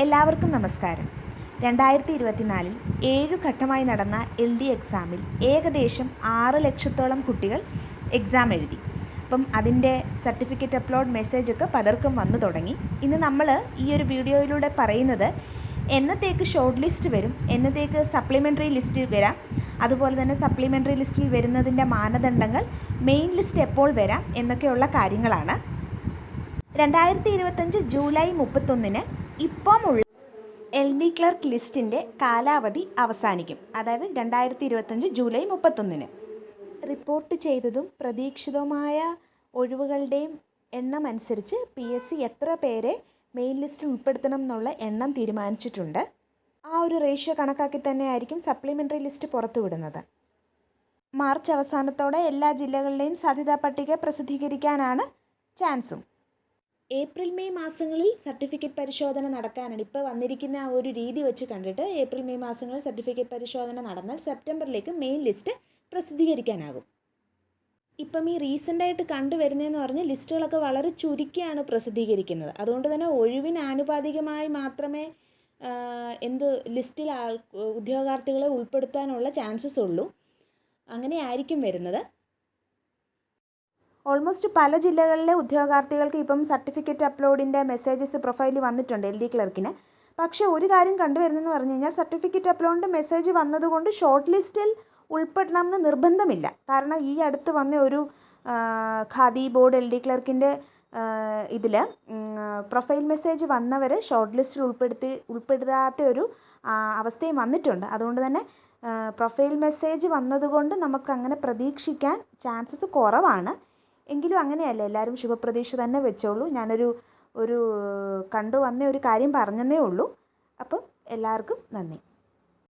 എല്ലാവർക്കും നമസ്കാരം. രണ്ടായിരത്തി ഇരുപത്തിനാലിൽ ഏഴു ഘട്ടമായി നടന്ന എൽ ഡി എക്സാമിൽ ഏകദേശം ആറ് ലക്ഷത്തോളം കുട്ടികൾ എക്സാം എഴുതി. അപ്പം അതിന്റെ സർട്ടിഫിക്കറ്റ് അപ്ലോഡ് മെസ്സേജൊക്കെ പലർക്കും വന്നു തുടങ്ങി. ഇന്ന് നമ്മൾ ഈ ഒരു വീഡിയോയിലൂടെ പറയുന്നത് എന്നത്തേക്ക് ഷോർട്ട് ലിസ്റ്റ് വരും എന്നത്തേക്ക് സപ്ലിമെന്ററി ലിസ്റ്റ് വരാം അതുപോലെ തന്നെ സപ്ലിമെന്ററി ലിസ്റ്റിൽ വരുന്നതിന്റെ മാനദണ്ഡങ്ങൾ മെയിൻ ലിസ്റ്റ് എപ്പോൾ വരാം എന്നൊക്കെയുള്ള കാര്യങ്ങളാണ്. രണ്ടായിരത്തി ഇരുപത്തഞ്ച് ജൂലൈ മുപ്പത്തൊന്നിന് ഇപ്പമുള്ള എൽ ഡി ക്ലർക്ക് ലിസ്റ്റിന്റെ കാലാവധി അവസാനിക്കും. അതായത് രണ്ടായിരത്തി ഇരുപത്തഞ്ച് ജൂലൈ മുപ്പത്തൊന്നിന്. റിപ്പോർട്ട് ചെയ്തതും പ്രതീക്ഷിതവുമായ ഒഴിവുകളുടെയും എണ്ണം അനുസരിച്ച് പി എസ് സി എത്ര പേരെ മെയിൻ ലിസ്റ്റിൽ ഉൾപ്പെടുത്തണം എന്നുള്ള എണ്ണം തീരുമാനിച്ചിട്ടുണ്ട്. ആ ഒരു റേഷ്യോ കണക്കാക്കി തന്നെ ആയിരിക്കും സപ്ലിമെന്ററി ലിസ്റ്റ് പുറത്തുവിടുന്നത്. മാർച്ച് അവസാനത്തോടെ എല്ലാ ജില്ലകളിലെയും സാധ്യതാ പട്ടിക പ്രസിദ്ധീകരിക്കാനാണ് ചാൻസും. ഏപ്രിൽ മെയ് മാസങ്ങളിൽ സർട്ടിഫിക്കറ്റ് പരിശോധന നടക്കാനാണ്. ഇപ്പോൾ വന്നിരിക്കുന്ന ആ ഒരു രീതി വെച്ച് കണ്ടിട്ട് ഏപ്രിൽ മെയ് മാസങ്ങളിൽ സർട്ടിഫിക്കറ്റ് പരിശോധന നടന്നാൽ സെപ്റ്റംബറിലേക്ക് മെയിൻ ലിസ്റ്റ് പ്രസിദ്ധീകരിക്കാനാകും. ഇപ്പം ഈ റീസെന്റായിട്ട് കണ്ടുവരുന്നതെന്ന് പറഞ്ഞാൽ ലിസ്റ്റുകളൊക്കെ വളരെ ചുരുക്കിയാണ് പ്രസിദ്ധീകരിക്കുന്നത്. അതുകൊണ്ട് തന്നെ ഒഴിവിന് ആനുപാതികമായി മാത്രമേ എന്ത് ലിസ്റ്റിൽ ആൾ ഉദ്യോഗാർത്ഥികളെ ഉൾപ്പെടുത്താനുള്ള ചാൻസസ് ഉള്ളൂ. അങ്ങനെ ആയിരിക്കും വരുന്നത്. ഓൾമോസ്റ്റ് പല ജില്ലകളിലെ ഉദ്യോഗാർത്ഥികൾക്ക് ഇപ്പം സർട്ടിഫിക്കറ്റ് അപ്ലോഡിന്റെ മെസ്സേജസ് പ്രൊഫൈലിൽ വന്നിട്ടുണ്ട് എൽ ഡി ക്ലർക്കിന്. പക്ഷേ ഒരു കാര്യം കണ്ടുവരുന്നതെന്ന് പറഞ്ഞു കഴിഞ്ഞാൽ സർട്ടിഫിക്കറ്റ് അപ്ലോഡിന്റെ മെസ്സേജ് വന്നതുകൊണ്ട് ഷോർട്ട് ലിസ്റ്റിൽ ഉൾപ്പെടണം ഉൾപ്പെടണമെന്ന് നിർബന്ധമില്ല. കാരണം ഈ അടുത്ത് വന്ന ഒരു ഖാദി ബോർഡ് എൽ ഡി ക്ലർക്കിന്റെ ഇതിൽ പ്രൊഫൈൽ മെസ്സേജ് വന്നവർ ഷോർട്ട് ലിസ്റ്റിൽ ഉൾപ്പെടുത്തി ഉൾപ്പെടുത്താത്ത ഒരു അവസ്ഥയും വന്നിട്ടുണ്ട്. അതുകൊണ്ട് തന്നെ പ്രൊഫൈൽ മെസ്സേജ് വന്നതുകൊണ്ട് നമുക്കങ്ങനെ പ്രതീക്ഷിക്കാൻ ചാൻസസ് കുറവാണ്. എങ്കിലും അങ്ങനെയല്ല? എല്ലാവരും ശുഭപ്രതീക്ഷ തന്നെ വെച്ചോളൂ. ഞാനൊരു ഒരു കണ്ടു വന്ന ഒരു കാര്യം പറഞ്ഞതേ ഉള്ളൂ. അപ്പം എല്ലാവർക്കും നന്ദി.